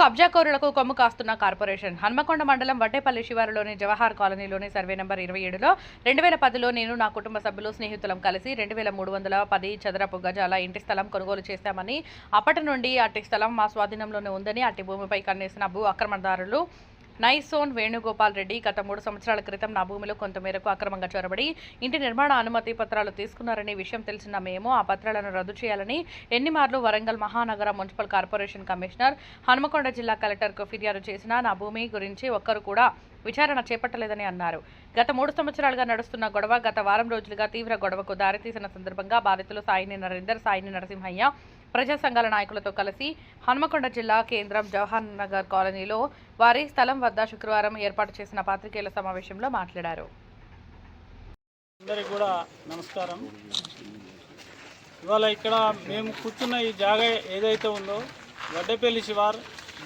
కబ్జాకోరులకు కొమ్ము కాస్తున్న corporation. Hanamkonda మండలం వడ్డేపల్లి శివారులోని జవహర్ కాలనీలోని సర్వే నెంబర్ ఇరవై ఏడులో రెండు వేల పదిలో నేను నా కుటుంబ సభ్యులు స్నేహితులం కలిసి రెండు వేల మూడు వందల పది చదరపు గజాల ఇంటి స్థలం కొనుగోలు చేశామని అప్పటి నుండి అట్టి స్థలం మా స్వాధీనంలోనే ఉందని అట్టి భూమిపై కన్నేసిన భూ ఆక్రమణదారులు నైసోన్ వేణుగోపాల్ రెడ్డి గత మూడు సంవత్సరాల క్రితం నా భూమిలో కొంతమేరకు అక్రమంగా చొరబడి ఇంటి నిర్మాణ అనుమతి పత్రాలు తీసుకున్నారనే విషయం తెలిసిన మేము ఆ పత్రాలను రద్దు చేయాలని ఎన్నిమార్లు వరంగల్ మహానగర మున్సిపల్ కార్పొరేషన్ కమిషనర్ హనుమకొండ జిల్లా కలెక్టర్కు ఫిర్యాదు చేసినా నా భూమి గురించి ఒక్కరు కూడా విచారణ చేపట్టలేదని అన్నారు. గత మూడు సంవత్సరాలుగా నడుస్తున్న గొడవ గత వారం రోజులుగా తీవ్ర గొడవకు దారితీసిన సందర్భంగా బాధితులు సాయిని నరేందర్ సాయిని నరసింహయ్య ప్రజా సంఘాల నాయకులతో కలిసి హన్మకొండ జిల్లా కేంద్రం జవహర్ నగర్ కాలనీలో వారి స్థలం వద్ద శుక్రవారం ఏర్పాటు చేసిన పాత్రికేయుల సమావేశంలో మాట్లాడారు. అందరికి కూడా నమస్కారం. ఇవాళ ఇక్కడ మేము కూర్చున్న ఈ జాగా ఏదైతే ఉందో వడ్డేపల్లి శివార్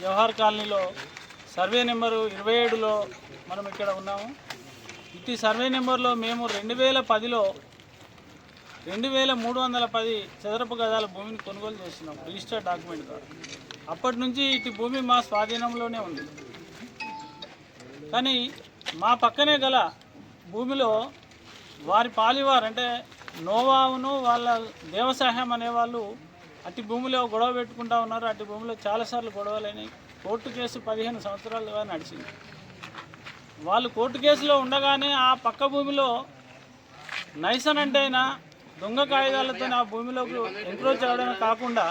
జవహర్ కాలనీలో సర్వే నెంబరు ఇరవై ఏడులో మనం ఇక్కడ ఉన్నాము. ఇట్టి సర్వే నెంబర్లో మేము రెండు వేల పదిలో రెండు వేల మూడు వందల పది చదరపు గదాల భూమిని కొనుగోలు చేస్తున్నాం రిజిస్టర్ డాక్యుమెంట్ ద్వారా. అప్పటి నుంచి ఇటు భూమి మా స్వాధీనంలోనే ఉంది. కానీ మా పక్కనే గల భూమిలో వారి పాలివారు అంటే నోవాను వాళ్ళ దేవసాహ్యం అనేవాళ్ళు అట్టి భూమిలో గొడవ పెట్టుకుంటా ఉన్నారు అట్టి భూమిలో చాలాసార్లు గొడవలేని కోర్టు కేసు పదిహేను సంవత్సరాలుగా నడిచింది. వాళ్ళు కోర్టు కేసులో ఉండగానే ఆ పక్క భూమిలో నైసన్ అంటే అయినా దొంగ కాగితాలతో ఆ భూమిలోకి ఎంక్రోచ్ అవ్వడమే కాకుండా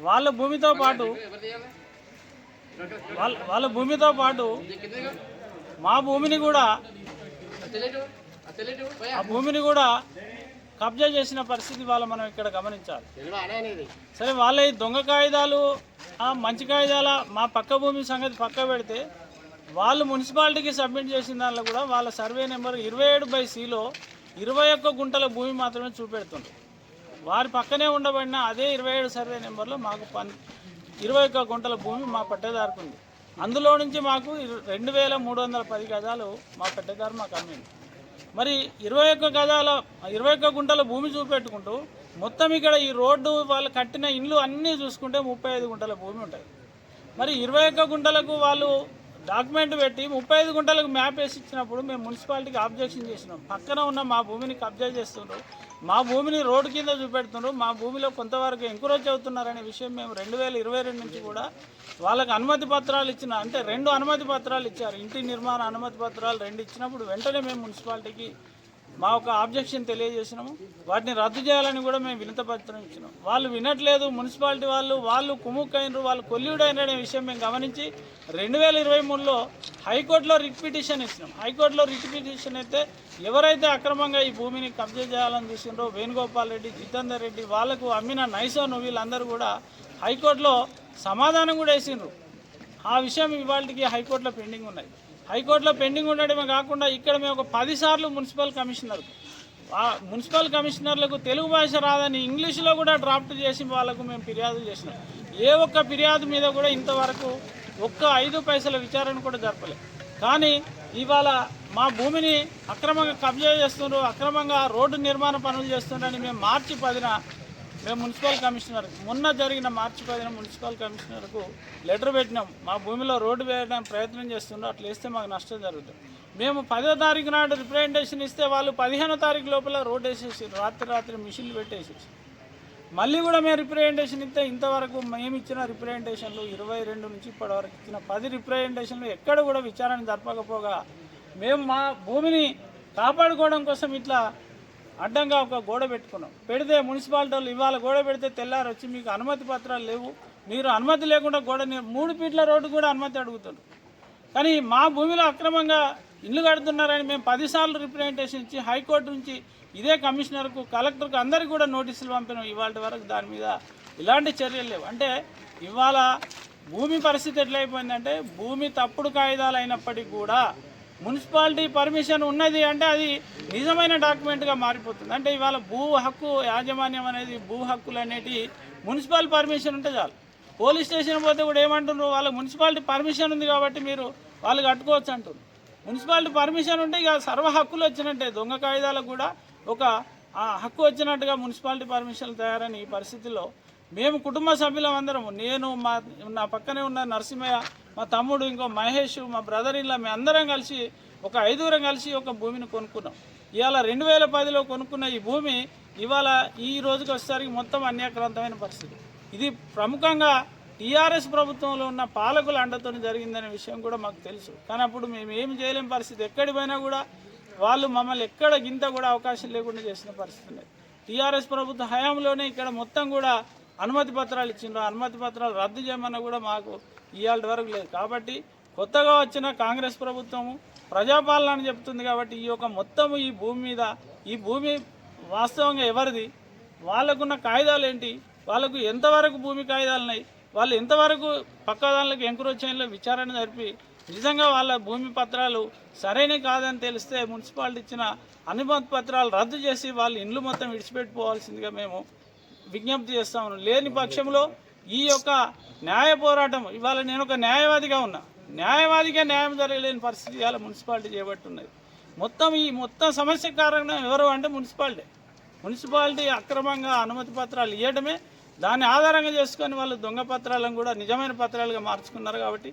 వాళ్ళ భూమితో పాటు వాళ్ళ వాళ్ళ భూమితో పాటు మా భూమిని కూడా ఆ భూమిని కూడా కబ్జా చేసిన పరిస్థితి వాళ్ళు మనం ఇక్కడ గమనించాలి. సరే వాళ్ళ ఈ దొంగ కాగితాలు ఆ మంచి కాగితాల మా పక్క భూమి సంగతి పక్క పెడితే వాళ్ళు మున్సిపాలిటీకి సబ్మిట్ చేసిన దానిలో కూడా వాళ్ళ సర్వే నెంబర్ ఇరవై ఏడు బై సిలో ఇరవై ఒక్క గుంటల భూమి మాత్రమే చూపెడుతుంది వారి పక్కనే ఉండబడిన అదే ఇరవై ఏడు సర్వే నెంబర్లో మాకు పన్ ఇరవై ఒక్క గుంటల భూమి మా పట్టేదారికి ఉంది అందులో నుంచి మాకు రెండు వేల మూడు వందల పది గజాలు మా పట్టేదారు మాకు అమ్మింది మరి ఇరవై ఒక్క గజాల ఇరవై ఒక్క గుంటల భూమి చూపెట్టుకుంటూ మొత్తం ఇక్కడ ఈ రోడ్డు వాళ్ళు కట్టిన ఇండ్లు అన్నీ చూసుకుంటే ముప్పై ఐదు గుంటల భూమి ఉంటుంది మరి ఇరవై ఒక్క గుంటలకు వాళ్ళు డాక్యుమెంట్ పెట్టి ముప్పై ఐదు గుంటలకు మ్యాప్ వేసి ఇచ్చినప్పుడు మేము మున్సిపాలిటీకి ఆబ్జెక్షన్ చేసినాం. పక్కన ఉన్న మా భూమిని కబ్జా చేస్తున్నారు మా భూమిని రోడ్డు కింద చూపెడుతున్నారు మా భూమిలో కొంతవరకు ఎంకరేజ్ అవుతున్నారనే విషయం మేము రెండు వేల ఇరవై రెండు నుంచి కూడా వాళ్ళకి అనుమతి పత్రాలు ఇచ్చిన అంటే రెండు అనుమతి పత్రాలు ఇచ్చారు. ఇంటి నిర్మాణ అనుమతి పత్రాలు రెండు ఇచ్చినప్పుడు వెంటనే మేము మున్సిపాలిటీకి మా ఒక ఆబ్జెక్షన్ తెలియజేసినాము. వాటిని రద్దు చేయాలని కూడా మేము వినతపత్రం ఇచ్చినాం. వాళ్ళు వినట్లేదు మున్సిపాలిటీ వాళ్ళు వాళ్ళు కుముక్కైనరు వాళ్ళు కొల్లుడైన విషయం మేము గమనించి రెండు వేల ఇరవై మూడులో హైకోర్టులో రిట్ పిటిషన్ ఇచ్చినాం. హైకోర్టులో రిట్ పిటిషన్ అయితే ఎవరైతే అక్రమంగా ఈ భూమిని కబ్జా చేయాలని చూసినారో వేణుగోపాల్ రెడ్డి జితేందర్ రెడ్డి వాళ్ళకు అమ్మిన నైసోను వీళ్ళందరూ కూడా హైకోర్టులో సమాధానం కూడా వేసిండ్రు. ఆ విషయం ఇవాళకి హైకోర్టులో పెండింగ్ ఉన్నాయి. హైకోర్టులో పెండింగ్ ఉండడమే కాకుండా ఇక్కడ మేము ఒక పదిసార్లు మున్సిపల్ కమిషనర్ మున్సిపల్ కమిషనర్లకు తెలుగు భాష రాదని ఇంగ్లీష్లో కూడా డ్రాఫ్ట్ చేసి వాళ్ళకు మేము ఫిర్యాదు చేసినాం. ఏ ఒక్క ఫిర్యాదు మీద కూడా ఇంతవరకు ఒక్క ఐదు పైసల విచారణ కూడా జరపలేదు కానీ ఇవాళ మా భూమిని అక్రమంగా కబ్జా చేస్తున్నారు అక్రమంగా రోడ్డు నిర్మాణ పనులు చేస్తున్నారని మేము మార్చి పదిన మేము మున్సిపల్ కమిషనర్. మొన్న జరిగిన మార్చి పదిన మున్సిపల్ కమిషనర్కు లెటర్ పెట్టినాం. మా భూమిలో రోడ్డు వేయడానికి ప్రయత్నం చేస్తున్నారు. అట్లా వేస్తే మాకు నష్టం జరుగుతుంది. మేము పదో తారీఖు నాడు రిప్రజెంటేషన్ ఇస్తే వాళ్ళు పదిహేనో తారీఖు లోపల రోడ్ వేసేసి రాత్రి రాత్రి మిషన్లు పెట్టేసేసి మళ్ళీ కూడా మేము రిప్రజెంటేషన్ ఇస్తే ఇంతవరకు మేము ఇచ్చిన రిప్రజెంటేషన్లు ఇరవై రెండు నుంచి ఇప్పటివరకు ఇచ్చిన పది రిప్రజెంటేషన్లు ఎక్కడ కూడా విచారణ జరపకపోగా మేము మా భూమిని కాపాడుకోవడం కోసం ఇట్లా అడ్డంగా ఒక గోడ పెట్టుకున్నాం. పెడితే మున్సిపాలిటీ వాళ్ళు ఇవాళ గోడ పెడితే తెల్లారి వచ్చి మీకు అనుమతి పత్రాలు లేవు. మీరు అనుమతి లేకుండా గోడ మూడు ఫీట్ల రోడ్డు కూడా అనుమతి అడుగుతుంది కానీ మా భూమిలో అక్రమంగా ఇల్లు కడుతున్నారని మేము పదిసార్లు రిప్రజెంటేషన్ ఇచ్చి హైకోర్టు నుంచి ఇదే కమిషనర్కు కలెక్టర్కు అందరికీ కూడా నోటీసులు పంపినాం ఇవాళ వరకు దాని మీద ఇలాంటి చర్యలు లేవు. అంటే ఇవాళ భూమి పరిస్థితి ఎట్లయిపోయిందంటే భూమి తప్పుడు కాగితాలు అయినప్పటికీ కూడా మున్సిపాలిటీ పర్మిషన్ ఉన్నది అంటే అది నిజమైన డాక్యుమెంట్గా మారిపోతుంది. అంటే ఇవాళ భూ హక్కు యాజమాన్యం అనేది భూ హక్కులు అనేటి మున్సిపల్ పర్మిషన్ ఉంటే చాలు. పోలీస్ స్టేషన్ పోతే కూడా ఏమంటున్నారు? వాళ్ళకి మున్సిపాలిటీ పర్మిషన్ ఉంది కాబట్టి మీరు వాళ్ళు కట్టుకోవచ్చు అంటున్నారు. మున్సిపాలిటీ పర్మిషన్ ఉంటే ఇక సర్వ హక్కులు వచ్చినట్టే. దొంగ కాగితాలకు కూడా ఒక హక్కు వచ్చినట్టుగా మున్సిపాలిటీ పర్మిషన్లు తయారని ఈ పరిస్థితిలో మేము కుటుంబ సభ్యులం అందరము. నేను మా నా పక్కనే ఉన్న నరసింహయ్య మా తమ్ముడు ఇంకో మహేష్ మా బ్రదర్ ఇలా మేము అందరం కలిసి ఒక ఐదుగురం కలిసి ఒక భూమిని కొనుక్కున్నాం. ఇవాళ రెండు వేల పదిలో కొనుక్కున్న ఈ భూమి ఇవాళ ఈ రోజుకి వచ్చేసరికి మొత్తం అన్యాక్రాంతమైన పరిస్థితి. ఇది ప్రముఖంగా టీఆర్ఎస్ ప్రభుత్వంలో ఉన్న పాలకుల అండతో జరిగిందనే విషయం కూడా మాకు తెలుసు. కానీ అప్పుడు మేము ఏమి చేయలేని పరిస్థితి. ఎక్కడి పోయినా కూడా వాళ్ళు మమ్మల్ని ఎక్కడ గింత కూడా అవకాశం లేకుండా చేసిన పరిస్థితి ఉన్నది. టీఆర్ఎస్ ప్రభుత్వ హయాంలోనే ఇక్కడ మొత్తం కూడా అనుమతి పత్రాలు ఇచ్చిండ్రు. అనుమతి పత్రాలు రద్దు చేయమన్నా కూడా మాకు ఇవాళ వరకు లేదు. కాబట్టి కొత్తగా వచ్చిన కాంగ్రెస్ ప్రభుత్వము ప్రజాపాలన అని చెప్తుంది కాబట్టి ఈ యొక్క మొత్తం ఈ భూమి మీద ఈ భూమి వాస్తవంగా ఎవరిది? వాళ్ళకున్న కాయిదాలు ఏంటి? వాళ్ళకు ఎంతవరకు భూమి కాయిదాలు ఉన్నాయి? వాళ్ళు ఎంతవరకు పక్క దానికి ఎంక్రోచ్ చేయడంలో విచారణ జరిపి నిజంగా వాళ్ళ భూమి పత్రాలు సరైన కాదని తెలిస్తే మున్సిపాలిటీ ఇచ్చిన అనుమతి పత్రాలు రద్దు చేసి వాళ్ళ ఇండ్లు మొత్తం విడిచిపెట్టుకోవాల్సిందిగా మేము విజ్ఞప్తి చేస్తాము లేని పక్షంలో ఈ యొక్క న్యాయ పోరాటం ఇవాళ నేను ఒక న్యాయవాదిగా ఉన్నా. న్యాయవాదిగా న్యాయం జరగలేని పరిస్థితి ఇవాళ మున్సిపాలిటీ చేపట్టున్నది మొత్తం ఈ మొత్తం సమస్య కారణం ఎవరు అంటే మున్సిపాలిటీ. మున్సిపాలిటీ అక్రమంగా అనుమతి పత్రాలు ఇవ్వడమే దాన్ని ఆధారంగా చేసుకొని వాళ్ళు దొంగ పత్రాలను కూడా నిజమైన పత్రాలుగా మార్చుకున్నారు కాబట్టి